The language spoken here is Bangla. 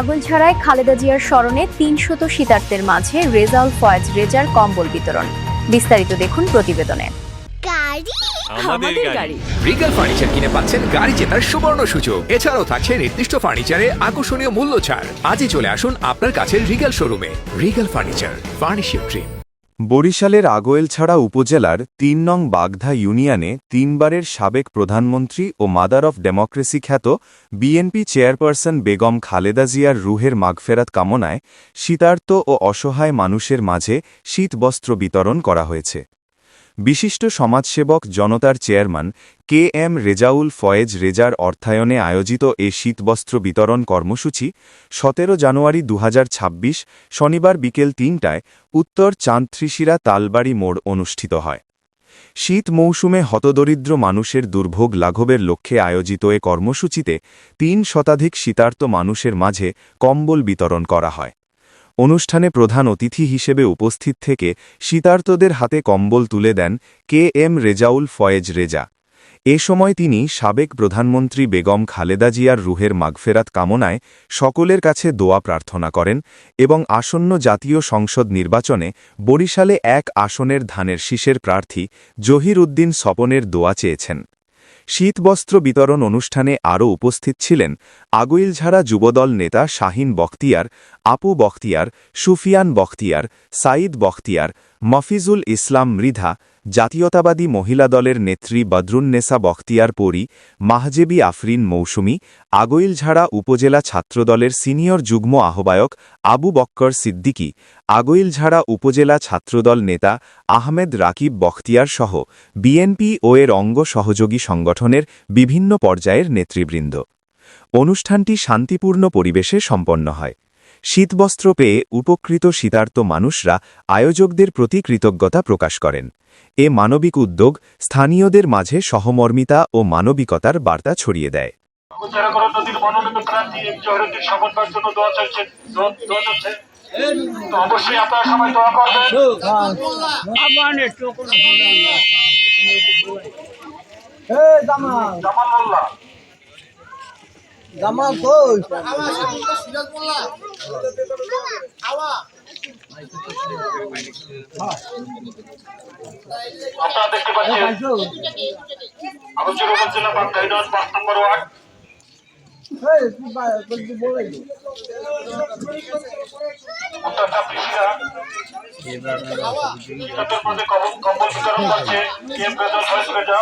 আগলছাড়ায় খালেদা জিয়ার স্মরণে তিনশত শীতার্থের মাঝে রেজাল ফয়েজ রেজার কম্বল বিতরণ। বিস্তারিত দেখুন প্রতিবেদনে। গাড়ি? আমাদের গাড়ি। রিগাল ফার্নিচার কিনে পাচ্ছেন গাড়ি জেতার সুবর্ণ সুযোগ। এছাড়াও থাকছে নির্দিষ্ট ফার্নিচারে আকর্ষণীয় মূল্য ছাড়। আজই চলে আসুন আপনার কাছে রিগাল শোরুমে রিগাল ফার্নিচার ফার্নিশিং ড্রিম বরিশালের আগোয়েলছাড়া উপজেলার তিন নং বাগধা ইউনিয়নে তিনবারের সাবেক প্রধানমন্ত্রী ও মাদার অফ ডেমোক্রেসি খ্যাত বিএনপি চেয়ারপারসন বেগম খালেদা জিয়ার রুহের মাগফেরাত কামনায় শীতার্ত ও অসহায় মানুষের মাঝে শীতবস্ত্র বিতরণ করা হয়েছে। বিশিষ্ট সমাজসেবক জনতার chairman K M Rezaul Foyez রেজার অর্থায়নে আয়োজিত এ শীতবস্ত্র বিতরণ কর্মসূচি, সতেরো জানুয়ারি দু হাজার ছাব্বিশ, শনিবার বিকেল তিনটায় উত্তর চাঁদত্রিশিরা তালবাড়ি মোড় অনুষ্ঠিত হয়। শীত মৌসুমে হতদরিদ্র মানুষের দুর্ভোগ লাঘবের লক্ষ্যে আয়োজিত এ কর্মসূচিতে তিন শতাধিক শীতার্ত মানুষের মাঝে কম্বল বিতরণ করা হয়। অনুষ্ঠানে প্রধান অতিথি হিসেবে উপস্থিত থেকে শীতার্তদের হাতে কম্বল তুলে দেন কে এম রেজাউল ফয়েজ রেজা। এ সময় তিনি সাবেক প্রধানমন্ত্রী বেগম খালেদা জিয়ার রুহের মাগফেরাত কামনায় সকলের কাছে দোয়া প্রার্থনা করেন এবং আসন্ন জাতীয় সংসদ নির্বাচনে বরিশালে এক আসনের ধানের শীষের প্রার্থী জহির উদ্দিন স্বপনের দোয়া চেয়েছেন। শীতবস্ত্র বিতরণ অনুষ্ঠানে আরও উপস্থিত ছিলেন আগুইলঝাড়া যুবদল নেতা শাহিন বখতিয়ার, আপু বখতিয়ার, সুফিয়ান বখতিয়ার, সাঈদ বখতিয়ার, মফিজুল ইসলাম মৃধা জাতীয়তাবাদী মহিলা দলের নেত্রী বদরুন্নেসা বখতিয়ার পরি, মাহজেবি আফরিন মৌসুমি আগৈলঝাড়া উপজেলা ছাত্রদলের সিনিয়র যুগ্ম আহ্বায়ক আবু বক্কর সিদ্দিকী আগৈলঝাড়া উপজেলা ছাত্রদল নেতা আহমেদ রাকিব বখতিয়ার সহ বিএনপি ও এর অঙ্গ সহযোগী সংগঠনের বিভিন্ন পর্যায়ের নেতৃবৃন্দ। অনুষ্ঠানটি শান্তিপূর্ণ পরিবেশে সম্পন্ন হয়। শীতবস্ত্র পেয়ে উপকৃত শীতার্ত মানুষরা আয়োজকদের প্রতি কৃতজ্ঞতা প্রকাশ করেন। এ মানবিক উদ্যোগ স্থানীয়দের মাঝে সহমর্মিতা ও মানবিকতার বার্তা ছড়িয়ে দেয়। জামাল কই? আপনারা দেখতে পাচ্ছেন আলোচনা উপজেলা বাগদা ইউনিয়ন পাঁচ নম্বর ওয়ার্ড। উত্তর চাপড়িশিরা কম্বল বিতরণ করছে কে ফয়েজ রেজা